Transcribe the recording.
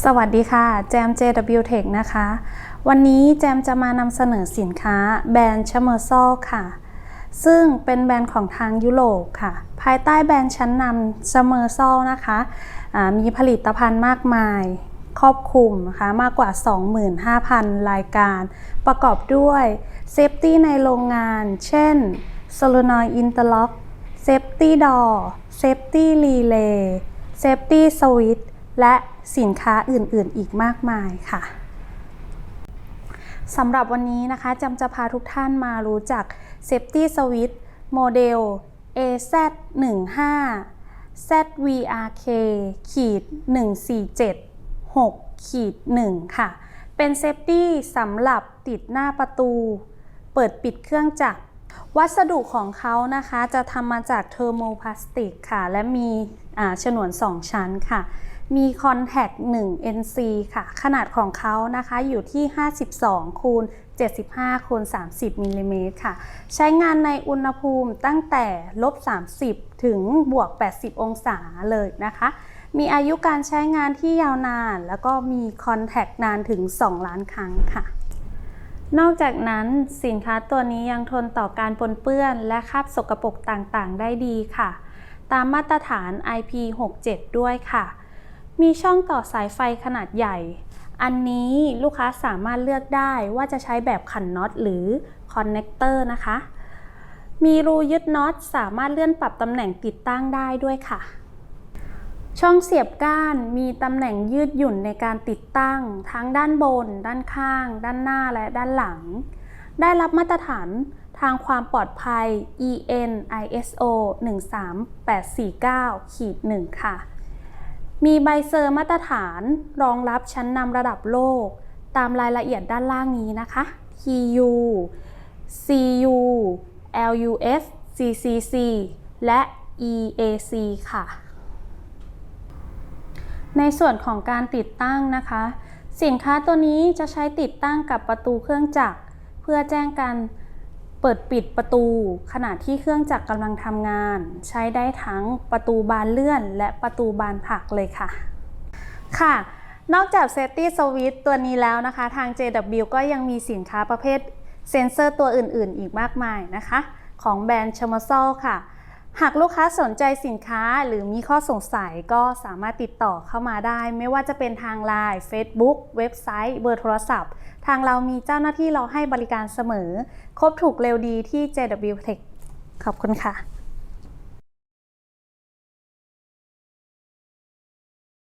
สวัสดีค่ะ แจม JW Tech นะคะ วันนี้แจมจะมานำเสนอสินค้าแบรนด์ชเมอร์ซอลค่ะ ซึ่งเป็นแบรนด์ของทางยุโรปค่ะ ภายใต้แบรนด์ชั้นนำชเมอร์ซอลนะคะอ่ามีผลิตภัณฑ์มากมายครอบคลุมนะคะมากกว่า 25,000 รายการ ประกอบด้วยเซฟตี้ในโรงงาน เช่น Solenoid Interlock Safety Door Safety Relay Safety Switch และสินค้าอื่นๆ อีกมากมายค่ะสำหรับวันนี้นะคะจำจะพาทุกท่านมารู้จัก Safety Switch โมเดล AZ15 ZVRK ขีด147ขีด1ค่ะ เป็นเซฟตี้สำหรับติดหน้าประตู เปิดปิดเครื่องจักร วัสดุของเขานะคะจะทำมาจากเทอร์โมพลาสติกค่ะ และมีอ่าฉนวน 2 ชั้นค่ะ มีคอนแทค1 NC ค่ะ ขนาดของเขานะคะอยู่ที่ 52 คูณ 75 คูณ 30มิลลิเมตรค่ะ ใช้งานในอุณหภูมิตั้งแต่ลบ 30 ถึงบวก 80 องศาเลยนะคะ มีอายุการใช้งานที่ยาวนาน แล้วก็มีคอนแทคนานถึง 2 ล้านครั้งค่ะนอกจากนั้นสินค้าตัวนี้ยังทนต่อการปนเปื้อนและคราบสกปรกต่างๆ ได้ดีค่ะ ตามมาตรฐาน IP67 ด้วยค่ะ มีช่องต่อสายไฟขนาดใหญ่ อันนี้ลูกค้าสามารถเลือกได้ว่าจะใช้แบบขันน็อตหรือคอนเนคเตอร์นะคะ มีรูยึดน็อตสามารถเลื่อนปรับตำแหน่งติดตั้งได้ด้วยค่ะ ช่องเสียบก้านมีตำแหน่งยืดหยุ่นในการติดตั้ง ทั้งด้านบน ด้านข้าง ด้านหน้าและด้านหลัง ได้รับมาตรฐานทางความปลอดภัย EN ISO 13849ขีด1ค่ะ มีใบเซอร์มาตรฐาน รองรับชั้นนำระดับโลก ตามรายละเอียดด้านล่างนี้นะคะ TU CU LUS CCC และ EAC ค่ะ ในส่วนของการติดตั้งนะคะ สินค้าตัวนี้จะใช้ติดตั้งกับประตูเครื่องจักร เพื่อแจ้งการ เปิดปิดประตูขณะที่เครื่องจักรกำลังทำงาน ใช้ได้ทั้งประตูบานเลื่อน และประตูบานผลักเลยค่ะ ค่ะ นอกจาก Safety Switch ตัวนี้แล้วนะคะ ทาง JW ก็ยังมีสินค้าประเภทเซ็นเซอร์ตัวอื่นๆ อีกมากมายนะคะ ของแบรนด์ชมโซค่ะ หากลูกค้าสนใจสินค้าหรือมีข้อสงสัยก็สามารถติดต่อเข้ามาได้ ไม่ว่าจะเป็นทาง Line Facebook เว็บไซต์ เบอร์โทรศัพท์ ทางเรามีเจ้าหน้าที่เราให้บริการเสมอ ครบถูกเร็วดีที่ JW Tech ขอบคุณค่ะ